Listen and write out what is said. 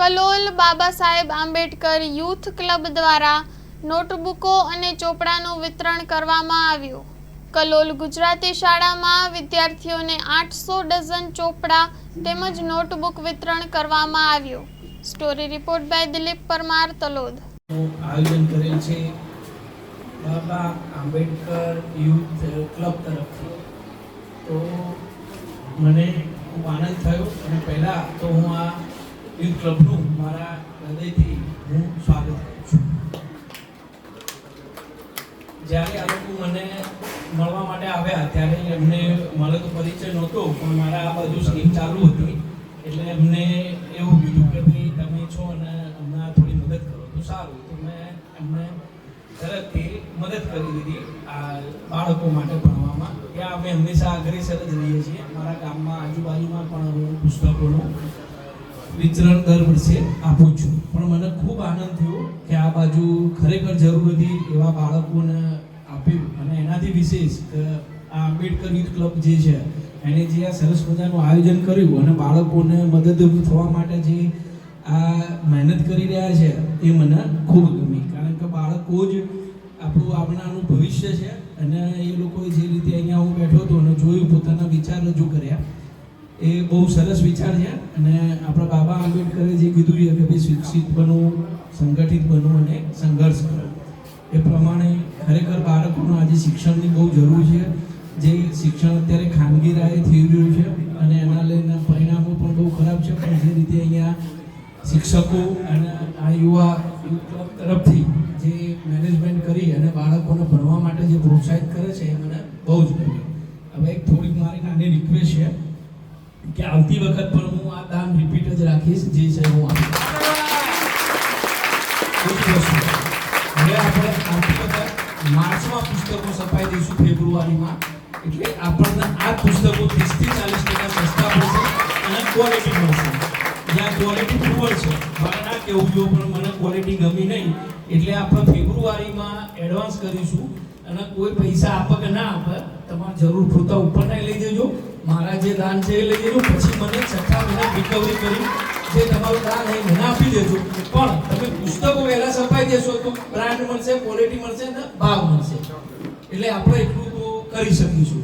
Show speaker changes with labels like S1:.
S1: Kalol Baba Saheb Ambedkar youth club દ્વારા નોટબુકો અને ચોપડાનું વિતરણ કરવામાં આવ્યું. કલોલ ગુજરાતી શાળામાં વિદ્યાર્થીઓને આઠસો ડઝન ચોપડા તેમજ નોટબુક વિતરણ કરવામાં આવ્યું. Story report by Dilip Parmar, Talod.
S2: આયોજન કરેલ છે બાબા આંબેડકર યુથ ક્લબ તરફથી. તો મને ખૂબ આનંદ થયો અને પહેલાં તો હું આ યુથ ક્લબનું મારા હૃદયથી હું સ્વાગત કરું છું. જ્યારે આ લોકો મને મળવા માટે આવ્યા, ત્યારે એમને મને તો પરિચય નહોતો, પણ મારા આ બાજુ સ્કીમ ચાલુ હતી. એટલે એમને એવું કીધું કે ભાઈ, તમે છો અને અમને થોડી મદદ કરો. તો સારું, તો મેં એમને તરફથી મદદ કરી દીધી આ બાળકો માટે ભણવામાં. ત્યાં અમે હંમેશા અગ્રેસર જ રહીએ છીએ. મારા ગામમાં આજુબાજુમાં પણ હું પુસ્તકોનું વિતરણ દર વર્ષે આપું છું. પણ મને ખૂબ આનંદ થયો કે આ બાજુ ખરેખર જરૂર હતી એવા બાળકોને આપ્યું. અને એનાથી વિશેષ આ આંબેડકર યુથ ક્લબ જે છે, એને જે આ સરસ મજાનું આયોજન કર્યું અને બાળકોને મદદરૂપ થવા માટે જે આ મહેનત કરી રહ્યા છે, એ મને ખૂબ ગમી. કારણ કે બાળકો જ આપણું આપણાનું ભવિષ્ય છે અને એ લોકોએ જે રીતે અહીંયા હું બેઠો હતો અને જોયું, પોતાના વિચાર રજૂ કર્યા એ બહુ સરસ વિચાર છે અને આપણા બાબા આંબેડકરે જે કીધું છે કે ભાઈ શિક્ષિત બનો, સંગઠિત બનો અને સંઘર્ષ કરો. એ પ્રમાણે ખરેખર બાળકોનું આજે શિક્ષણની બહુ જરૂર છે. જે શિક્ષણ અત્યારે ખાનગી રાહે થઈ રહ્યું છે અને એના લઈને પરિણામો પણ બહુ ખરાબ છે. પણ જે રીતે અહીંયા શિક્ષકો અને આ યુવા ક્લબ તરફથી જે મેનેજમેન્ટ કરી અને બાળકોને ભણવા માટે જે પ્રોત્સાહિત કરે છે, એ મને બહુ જ કે આવતી વખત પણ હું આ દાન રિપીટ જ રાખીશ, જે છે હું આપણે આવતી વખત માર્ચમાં પુસ્તકો સપાઈ દઈશું ફેબ્રુઆરીમાં. એટલે આપણને આ પુસ્તકો ત્રીસથી ચાલીસ ટકા સસ્તા પડશે અને ક્વોલિટી મળશે. જ્યાં ક્વોલિટી પુઅર છે. મારે ના કહેવું જો પણ મને ક્વોલિટી ગમી નહીં. એટલે આપણે ફેબ્રુઆરીમાં એડવાન્સ કરીશું અને કોઈ પૈસા આપે કે ના આપે. તમારે જરૂર પૂરતા ઉપર જે દાન છે એ લઈ જજો પછી મને છઠ્ઠા મહિને રિકવરી કરી જે તમારું દાન એ મને આપી દેજો. પણ તમે પુસ્તકો વહેલા છપાઈ દેશો તો બ્રાન્ડ મળશે ક્વોલિટી મળશે ને ભાવ મળશે. એટલે આપણે એટલું તો કરી શકીશું.